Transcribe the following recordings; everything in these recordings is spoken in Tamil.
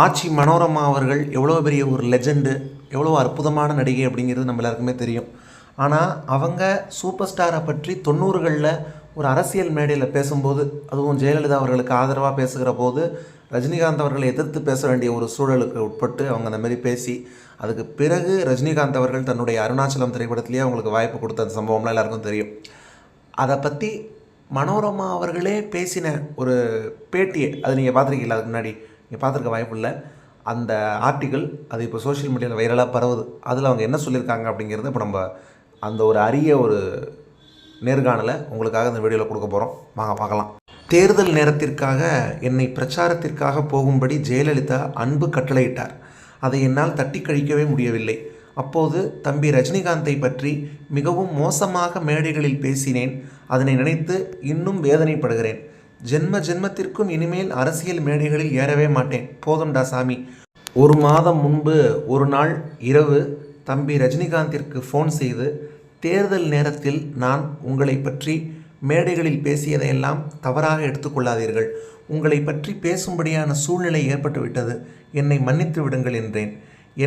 ஆச்சி மனோரமா அவர்கள் எவ்வளோ பெரிய ஒரு லெஜெண்டு எவ்வளோ அற்புதமான நடிகை அப்படிங்கிறது நம்ம எல்லாருக்குமே தெரியும். ஆனால் அவங்க சூப்பர் ஸ்டாரை பற்றி தொண்ணூறுகளில் ஒரு அரசியல் மேடையில் பேசும்போது அதுவும் ஜெயலலிதா அவர்களுக்கு ஆதரவாக பேசுகிற போது ரஜினிகாந்த் அவர்களை எதிர்த்து பேச வேண்டிய ஒரு சூழலுக்கு உட்பட்டு அவங்க அந்த மாதிரி பேசி அதுக்கு பிறகு ரஜினிகாந்த் அவர்கள் தன்னுடைய அருணாச்சலம் திரைப்படத்திலேயே அவங்களுக்கு வாய்ப்பு கொடுத்த அந்த சம்பவம்லாம் எல்லாருக்கும் தெரியும். அதை பற்றி மனோரமா அவர்களே பேசின ஒரு பேட்டியை அது நீங்கள் பார்த்துருக்கீங்களா அதுக்கு முன்னாடி? நீங்கள் பார்த்துருக்க வாய்ப்பு இல்லை அந்த ஆர்டிக்கல் அது இப்போ சோஷியல் மீடியாவில் வைரலாக பரவுது. அதில் அவங்க என்ன சொல்லியிருக்காங்க அப்படிங்கிறத இப்போ நம்ம அந்த ஒரு அரிய ஒரு நேர்காணலை உங்களுக்காக இந்த வீடியோவில் கொடுக்க போகிறோம் வாங்க பார்க்கலாம். தேர்தல் நேரத்திற்காக என்னை பிரச்சாரத்திற்காக போகும்படி ஜெயலலிதா அன்பு கட்டளையிட்டார். அதை என்னால் தட்டி கழிக்கவே முடியவில்லை. அப்போது தம்பி ரஜினிகாந்தை பற்றி மிகவும் மோசமாக மேடைகளில் பேசினேன். அதனை நினைத்து இன்னும் வேதனைப்படுகிறேன். ஜென்ம ஜென்மத்திற்கும் இனிமேல் அரசியல் மேடைகளில் ஏறவே மாட்டேன். போதும்டா சாமி. ஒரு மாதம் முன்பு ஒரு நாள் இரவு தம்பி ரஜினிகாந்திற்கு ஃபோன் செய்து தேர்தல் நேரத்தில் நான் உங்களை பற்றி மேடைகளில் பேசியதையெல்லாம் தவறாக எடுத்துக்கொள்ளாதீர்கள் உங்களை பற்றி பேசும்படியான சூழ்நிலை ஏற்பட்டுவிட்டது. என்னை மன்னித்து விடுங்கள் என்றேன்.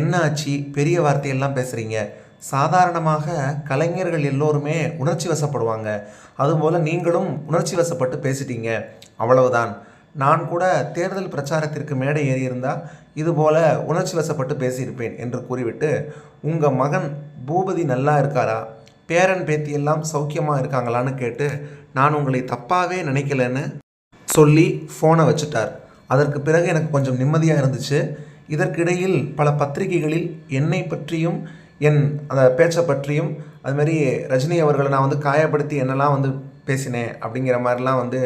என்ன ஆச்சு? பெரிய வார்த்தையெல்லாம் பேசுகிறீங்க சாதாரணமாக கலைஞர்கள் எல்லோருமே உணர்ச்சி வசப்படுவாங்க. அதுபோல் நீங்களும் உணர்ச்சி வசப்பட்டு பேசிட்டீங்க. அவ்வளவுதான். நான் கூட தேர்தல் பிரச்சாரத்திற்கு மேடை ஏறியிருந்தால் இதுபோல் உணர்ச்சி வசப்பட்டு பேசியிருப்பேன் என்று கூறிவிட்டு உங்கள் மகன் பூபதி நல்லா இருக்காரா? பேரன் பேத்தி எல்லாம் சௌக்கியமாக இருக்காங்களான்னு கேட்டு நான் உங்களை தப்பாகவே நினைக்கலன்னு சொல்லி ஃபோனை வச்சுட்டார். அதற்கு பிறகு எனக்கு கொஞ்சம் நிம்மதியாக இருந்துச்சு. இதற்கிடையில் பல பத்திரிகைகளில் என்னை பற்றியும் என் அந்த பேச்சை பற்றியும் அதுமாரி ரஜினி அவர்களை நான் வந்து காயப்படுத்தி என்னெல்லாம் வந்து பேசினேன் அப்படிங்கிற மாதிரிலாம் வந்து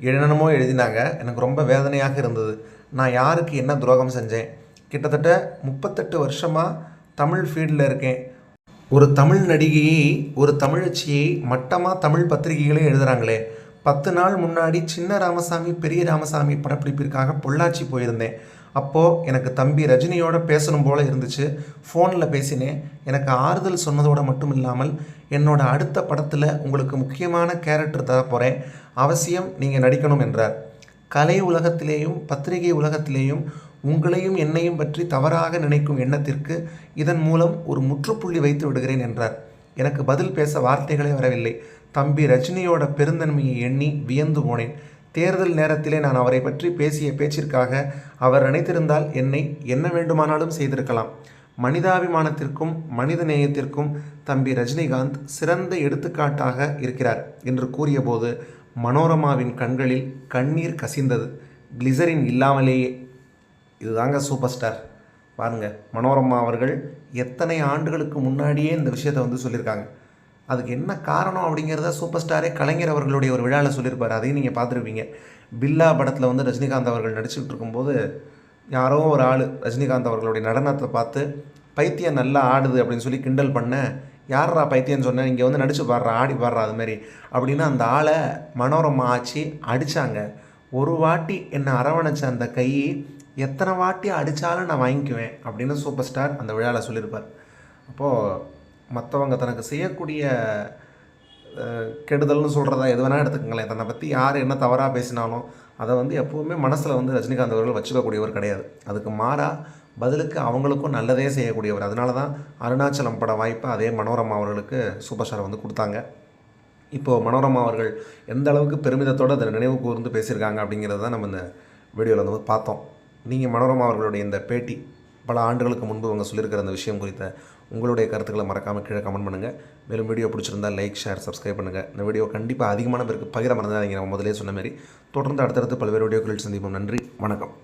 என்னென்னமோ எழுதினாங்க. எனக்கு ரொம்ப வேதனையாக இருந்தது. நான் யாருக்கு என்ன துரோகம் செஞ்சேன்? கிட்டத்தட்ட முப்பத்தெட்டு வருஷமாக தமிழ் ஃபீல்டில் இருக்கேன். ஒரு தமிழ் நடிகையை ஒரு தமிழச்சியை மட்டமாக தமிழ் பத்திரிகைகளே எழுதுகிறாங்களே பத்து நாள் முன்னாடி சின்ன ராமசாமி பெரிய ராமசாமி படப்பிடிப்பிற்காக பொள்ளாச்சி போயிருந்தேன். அப்போது எனக்கு தம்பி ரஜினியோட பேசணும் போல் இருந்துச்சு. ஃபோனில் பேசினேன். எனக்கு ஆறுதல் சொன்னதோடு மட்டும் இல்லாமல் என்னோட அடுத்த படத்தில் உங்களுக்கு முக்கியமான கேரக்டர் தர போகிறேன் அவசியம் நீங்கள் நடிக்கணும் என்றார். கலை உலகத்திலேயும் பத்திரிகை உலகத்திலேயும் உங்களையும் என்னையும் பற்றி தவறாக நினைக்கும் எண்ணத்திற்கு இதன் மூலம் ஒரு முற்றுப்புள்ளி வைத்து விடுகிறேன் என்றார். எனக்கு பதில் பேச வார்த்தைகளே வரவில்லை. தம்பி ரஜினியோட பெருந்தன்மையை எண்ணி வியந்து போனேன். தேர்தல் நேரத்திலே நான் அவரை பற்றி பேசிய பேச்சிற்காக அவர் நினைத்திருந்தால் என்னை என்ன வேண்டுமானாலும் செய்திருக்கலாம். மனிதாபிமானத்திற்கும் மனித நேயத்திற்கும் தம்பி ரஜினிகாந்த் சிறந்த எடுத்துக்காட்டாக இருக்கிறார் என்று கூறியபோது மனோரமாவின் கண்களில் கண்ணீர் கசிந்தது. கிளிசரின் இல்லாமலேயே. இதுதாங்க சூப்பர் ஸ்டார். பாருங்கள் மனோரமா அவர்கள் எத்தனை ஆண்டுகளுக்கு முன்னாடியே இந்த விஷயத்தை வந்து சொல்லியிருக்காங்க. அதுக்கு என்ன காரணம் அப்படிங்கிறத சூப்பர் ஸ்டாரே கலைஞர் அவர்களுடைய ஒரு விழாவில் சொல்லியிருப்பார். அதையும் நீங்கள் பார்த்துருப்பீங்க. பில்லா படத்தில் வந்து ரஜினிகாந்த் அவர்கள் நடிச்சுக்கிட்டு இருக்கும்போது யாரோ ஒரு ஆள் ரஜினிகாந்த் அவர்களுடைய நடனத்தை பார்த்து பைத்தியம் நல்லா ஆடுது அப்படின்னு சொல்லி கிண்டல் பண்ண யாரா பைத்தியம்னு சொன்னேன் இங்கே வந்து நடிச்சு பாடுறா ஆடி பாடுறா அதுமாரி அப்படின்னு அந்த ஆளை மனோரமா ஆச்சு அடித்தாங்க ஒரு வாட்டி என்னை அரவணைச்ச அந்த கை எத்தனை வாட்டி அடித்தாலும் நான் வாங்கிக்குவேன் அப்படின்னு சூப்பர் ஸ்டார் அந்த விழாவில் சொல்லியிருப்பார். அப்போது மற்றவங்க தனக்கு செய்யக்கூடிய கெடுதல்னு சொல்கிறதா எது வேணால் எடுத்துக்கங்களேன். தன்னை பற்றி யார் என்ன தவறாக பேசினாலும் அதை வந்து எப்போவுமே மனசில் வந்து ரஜினிகாந்த் அவர்கள் வச்சுக்கக்கூடியவர் கிடையாது. அதுக்கு மாறாக பதிலுக்கு அவங்களுக்கும் நல்லதே செய்யக்கூடியவர். அதனால தான் அருணாச்சலம் பட வாய்ப்பை அதே மனோரமா அவர்களுக்கு சூப்பர் ஸ்டார் வந்து கொடுத்தாங்க. இப்போது மனோரமா அவர்கள் எந்த அளவுக்கு பெருமிதத்தோடு அதை நினைவு கூர்ந்து பேசியிருக்காங்க அப்படிங்கிறத தான் நம்ம இந்த வீடியோவில் வந்து பார்த்தோம். நீங்கள் மனோரமா அவர்களுடைய இந்த பேட்டி பல ஆண்டுகளுக்கு முன்பு அவங்க சொல்லியிருக்கிற அந்த விஷயம் குறித்த உங்களுடைய கருத்துக்களை மறக்காமல் கீழே கமெண்ட் பண்ணுங்கள் மேலும் வீடியோ பிடிச்சிருந்தா லைக் ஷேர் சப்ஸ்கிரைப் பண்ணுங்கள் இந்த வீடியோ கண்டிப்பாக அதிகமான பேருக்கு பகிர மறந்தாதீங்க நம்ம முதலே சொன்ன மாதிரி. தொடர்ந்து அடுத்தடுத்து பல்வேறு வீடியோக்களில் சந்திப்போம். நன்றி. வணக்கம்.